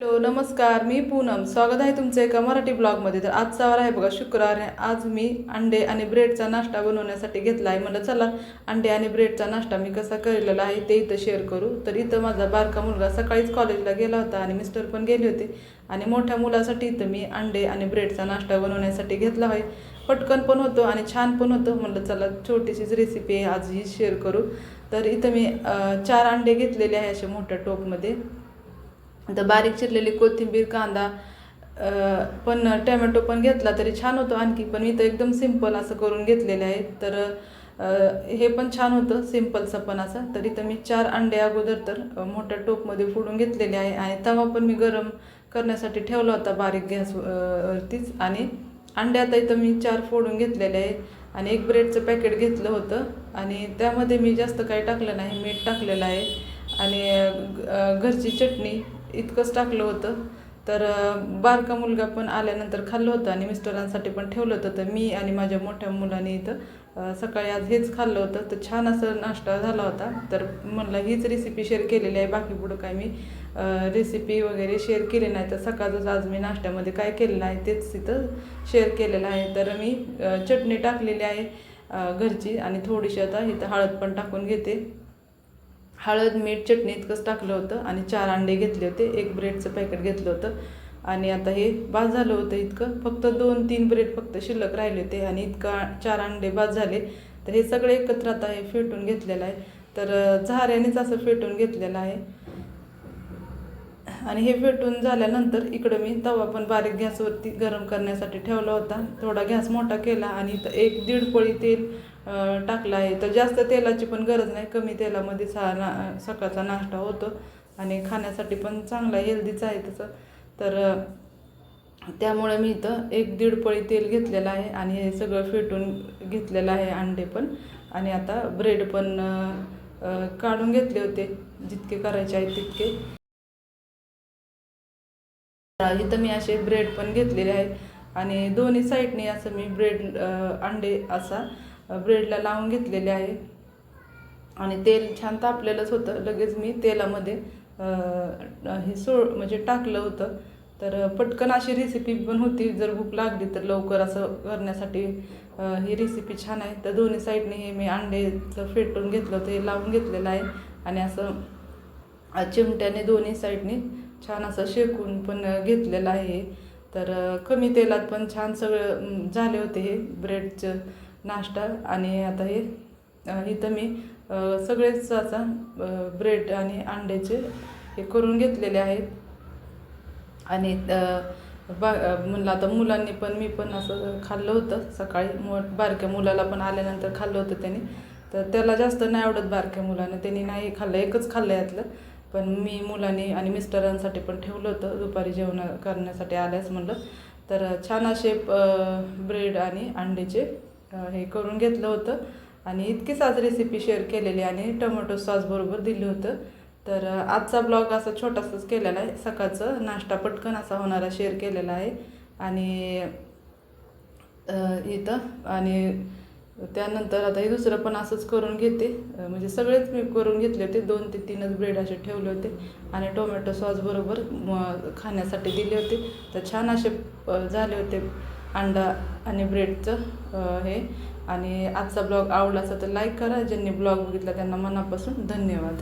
Hello नमस्कार. मी पूनम. स्वागत आहे तुमचं एका मराठी ब्लॉगमध्ये. तर आजचा वार आहे बघा शुक्रवार आहे. आज मी अंडे आणि ब्रेडचा नाश्ता बनवण्यासाठी घेतला आहे. म्हणलं चला अंडे आणि ब्रेडचा नाश्ता मी कसा केलेला आहे ते इथं शेअर करू. तर इथं माझा बारका मुलगा सकाळीच कॉलेजला गेला होता आणि मिस्टर पण गेले होते. आणि मोठ्या मुलासाठी इथं मी अंडे आणि ब्रेडचा नाश्ता बनवण्यासाठी घेतला आहे. पटकन पण होतो आणि छान पण होतं. म्हणलं चला छोटीशीच रेसिपी आहे. आज ही शेअर करू. तर इथं मी चार अंडे घेतलेले आहे असे मोठ्या टोपमध्ये. तर बारीक चिरलेली कोथिंबीर कांदा पण टॅमॅटो पण घेतला तरी छान होतं आणखी पण इथं एकदम सिंपल असं करून घेतलेले आहे. तर हे पण छान होतं सिम्पलचं पण असं. तर इथं मी चार अंडे अगोदर तर मोठ्या टोपमध्ये फोडून घेतलेले आहे. आणि तवा पण मी गरम करण्यासाठी ठेवला होता बारीक गॅस वरतीच. आणि अंडे आता इथं मी चार फोडून घेतलेले आहे. आणि एक ब्रेडचं पॅकेट घेतलं होतं. आणि त्यामध्ये मी जास्त काही टाकलं नाही मीठ टाकलेलं आहे. आणि घरची चटणी इतकंच टाकलं होतं. तर बारका मुलगा पण आल्यानंतर खाल्लं होतं आणि मिस्टरांसाठी पण ठेवलं होतं. तर मी आणि माझ्या मोठ्या मुलाने इथं सकाळी आज हेच खाल्लं होतं. तर छान असं नाश्ता झाला होता. तर म्हणलं हीच रेसिपी शेअर केलेली आहे. बाकी पुढं काय मी रेसिपी वगैरे शेअर केली नाही. तर सकाळचंच आज मी नाश्त्यामध्ये काय केलेलं आहे तेच इथं शेअर केलेलं आहे. तर मी चटणी टाकलेली आहे घरची. आणि थोडीशी आता इथं हळद पण टाकून घेते. हळद मीठ चटणी इतकंच टाकलं होतं आणि चार अंडे घेतले होते. एक ब्रेडचं पॅकेट घेतलं होतं. आणि आता हे बाद झालं होतं इतकं. फक्त दोन तीन ब्रेड फक्त शिल्लक राहिले होते आणि इतका चार अंडे बाद झाले. तर हे सगळे एकत्र आता हे फेटून घेतलेलं आहे. तर झाऱ्यानेच असं फेटून घेतलेलं आहे. आणि हे फेटून झाल्यानंतर इकडं मी तवा पण बारीक गॅसवरती गरम करण्यासाठी ठेवला होता. थोडा गॅस मोठा केला आणि इथं एक दीड पळी तेल टाकलं आहे. तर जास्त तेलाची पण गरज नाही. कमी तेलामध्ये सा ना सकाळचा नाश्ता होतो आणि खाण्यासाठी पण चांगला हेल्दीच आहे तसं. तर त्यामुळे मी इथं एक दीड पळी तेल घेतलेलं आहे आणि हे सगळं फेटून घेतलेलं आहे अंडे पण. आणि आता ब्रेड पण काढून घेतले होते. जितके करायचे आहेत तितके. इथं मी असे ब्रेड पण घेतलेले आहेत. आणि दोन्ही साईडने असं मी ब्रेड अंडे असा ब्रेडला लावून घेतलेले आहे. आणि तेल छान तापलेलंच होतं. लगेच मी तेलामध्ये हे सोड म्हणजे टाकलं होतं. तर पटकन अशी रेसिपी पण होती. जर भूक लागली तर लवकर असं करण्यासाठी ही रेसिपी छान आहे. तर दोन्ही साईडने हे मी अंडेचं फेटून घेतलं होतं. हे लावून घेतलेलं आहे. आणि असं चिमट्याने दोन्ही साईडने छान असं शेकून पण घेतलेलं आहे. तर कमी तेलात पण छान सगळं झाले होते हे ब्रेडचं नाश्ता. आणि आता हे इथं मी सगळेच आता ब्रेड आणि अंड्याचे हे करून घेतलेले आहेत. आणि बा म्हणलं आता मुलांनी पण मी पण असं खाल्लं होतं सकाळी. मो बारक्या मुलाला पण आल्यानंतर खाल्लं होतं त्याने. तर त्याला जास्त नाही आवडत बारक्या मुलानं. त्यांनी नाही खाल्लं एकच खाल्लं यातलं. पण मी मुलांनी आणि मिस्टरांसाठी पण ठेवलं होतं. दुपारी जेवण करण्यासाठी आल्यास म्हणलं. तर छान असे ब्रेड आणि अंड्याचे हे करून घेतलं होतं. आणि इतकीच आज रेसिपी शेअर केलेली आणि टोमॅटो सॉसबरोबर दिलं होतं. तर आजचा ब्लॉग असा छोटासाच केलेला आहे. सकाळचं नाश्ता पटकन असा होणारा शेअर केलेला आहे. आणि इथं आणि त्यानंतर आता हे दुसरं पण असंच करून घेते. म्हणजे सगळेच मी करून घेतले होते. दोन ते तीनच ब्रेड असे ठेवले होते. आणि टोमॅटो सॉस बरोबर खाण्यासाठी दिले होते. तर छान असे झाले होते अंडा आणि ब्रेडचं हे. आणि आजचा ब्लॉग आवडला असेल तर लाईक करा. ज्यांनी ब्लॉग बघितला त्यांना मनापासून धन्यवाद.